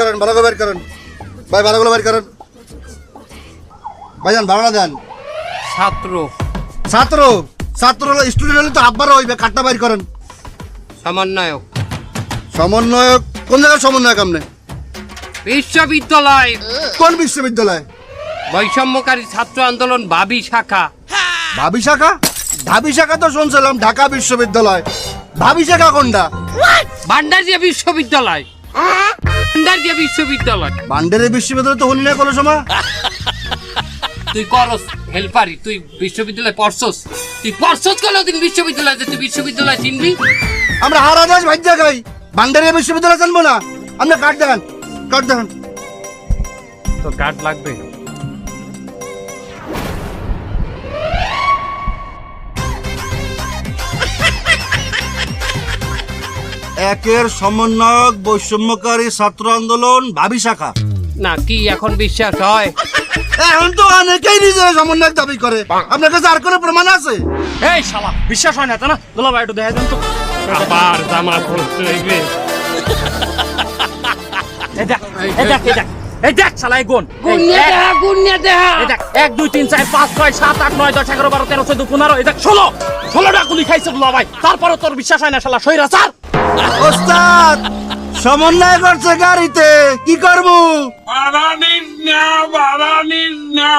করেন ভালো করে বের করেন। ভাই ভালো করে বের করেন। ভাইজান ভাড়া দেন। ছাত্র। ছাত্র ছাত্র স্টুডেন্ট হলে তো আব্বারও হইবে কাটটা বাইর করেন। সমন্বয়ক। সমন্বয়ক কোন জায়গায় সমন্বয়ক আপনি? বিশ্ববিদ্যালয়। কোন বিশ্ববিদ্যালয়? বৈষম্যকারী ছাত্র আন্দোলন বাবি শাখা। ভাবি শাখা? ভাবি শাখা তো শুনছিলাম ঢাকা বিশ্ববিদ্যালয়। ভাবি শাখা কোনটা? ভান্ডারিয়া বিশ্ববিদ্যালয়। ভান্ডারিয়া বিশ্ববিদ্যালয়। ভান্ডারিয়া বিশ্ববিদ্যালয় তো হলি না কোনো সময়? তুই করস হেল্পারি তুই বিশ্ববিদ্যালয় পড়ছস। তুই পড়ছস কোনোদিন বিশ্ববিদ্যালয় তুই বিশ্ববিদ্যালয় চিনবি? আমরা হারা দাস ভাজ্যা খাই। বান্ডারিয়া বিশ্ববিদ্যালয় জানব না। আমরা কাট দেখান কাট দেখান। তো কার্ড লাগবে একের সমন্বয়ক বৈষম্যকারী ছাত্র আন্দোলন ভাবি শাখা। না কি এখন বিশ্বাস হয়? এখন তো অনেকেই নিজের সমন্বয়ক দাবি করে। আপনার কাছে আর কোনো প্রমাণ আছে? এই শালা বিশ্বাস হয় না তা না? দুলা ভাই একটু দেখা দেন তো। আবার জামা খুলতে হইবে। এই দেখ এই দেখ এই দেখ এই দেখ গুণ। দেহা দেহা। এই দেখ এক দুই তিন চার পাঁচ ছয় সাত আট নয় দশ এগারো বারো তেরো চোদ্দ পনেরো এই দেখ ষোলো। ষোলোটা গুলি খাইছে দুলা ভাই। তারপরে তোর বিশ্বাস হয় না শালা সৈরা স্যার ওস্তাদ সমন্বয় করছে গাড়িতে কি করব? বাড়ানিস না বাড়ানিস না